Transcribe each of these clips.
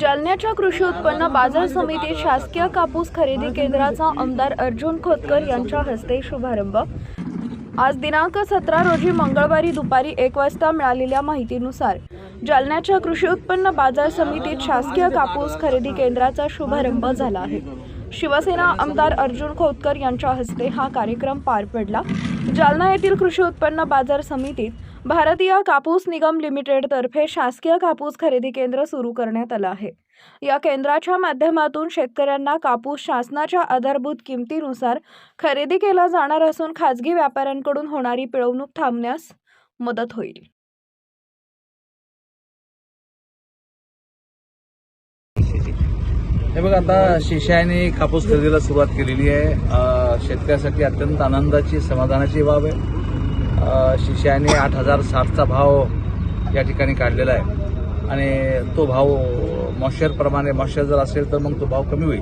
जालन्याच्या कृषी उत्पन्न बाजार समितीत शासकीय कापूस खरेदी केंद्राचा आमदार अर्जुन खोतकर यांच्या हस्ते शुभारंभ. आज दिनांक सतरा रोजी मंगळवारी दुपारी एक वाजता मिळालेल्या माहितीनुसार जालन्याच्या कृषी उत्पन्न बाजार समितीत शासकीय कापूस खरेदी केंद्राचा शुभारंभ झाला आहे. शिवसेना आमदार अर्जुन खोतकर यांच्या हस्ते हा कार्यक्रम पार पडला. जालना येथील कृषी उत्पन्न बाजार समितीत भारतीय कापूस निगम लिमिटेडतर्फे शासकीय कापूस खरेदी केंद्र सुरू करण्यात आलं आहे. या केंद्राच्या माध्यमातून शेतकऱ्यांना कापूस शासनाच्या आधारभूत किमतीनुसार खरेदी केला जाणार असून खाजगी व्यापाऱ्यांकडून होणारी पिळवणूक थांबण्यास मदत होईल. हे बघ आता शिशाने कापूस खरेदीला सुरुवात केलेली आहे. शेतकऱ्यासाठी अत्यंत आनंदाची समाधानाची बाब आहे. शिशाने आठ हजार साठचा भाव या ठिकाणी काढलेला आहे. आणि तो भाव मॉइश्चरप्रमाणे मॉइश्चर जर असेल तर मग तो भाव कमी होईल.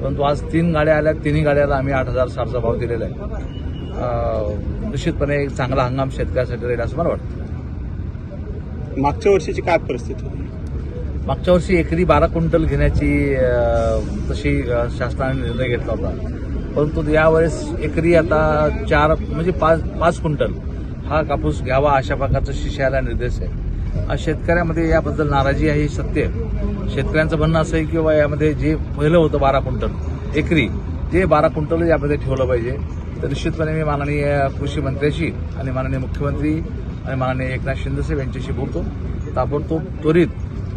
परंतु आज तीन गाड्या आल्या तिन्ही गाड्याला आम्ही आठ हजार साठचा भाव दिलेला आहे. निश्चितपणे एक चांगला हंगाम शेतकऱ्यासाठी राहील असं मला वाटतं. मागच्या वर्षीची काय परिस्थिती होती? मागच्या वर्षी एकरी बारा क्विंटल घेण्याची तशी शासनाने निर्णय घेतला होता. परंतु यावेळेस एकरी आता चार म्हणजे पाच पाच क्विंटल. हा कापूस घ्यावा अशा प्रकारचा शिष्याला निर्देश आहे. शेतकऱ्यामध्ये याबद्दल नाराजी आहे हे सत्य आहे. शेतकऱ्यांचं म्हणणं असं आहे की बाबा यामध्ये जे पहिलं होतं बारा क्विंटल एकरी ते बारा क्विंटल यामध्ये ठेवलं पाहिजे तर निश्चितपणे मी माननीय कृषी मंत्र्याशी आणि माननीय मुख्यमंत्री आणि माननीय एकनाथ शिंदेसाहेब यांच्याशी बोलतो. ताबडतोब त्वरित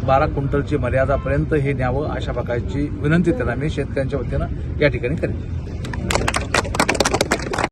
बारा क्विंटलची मर्यादापर्यंत हे न्यावं अशा प्रकारची विनंती त्यांना मी शेतकऱ्यांच्या वतीनं या ठिकाणी करेन.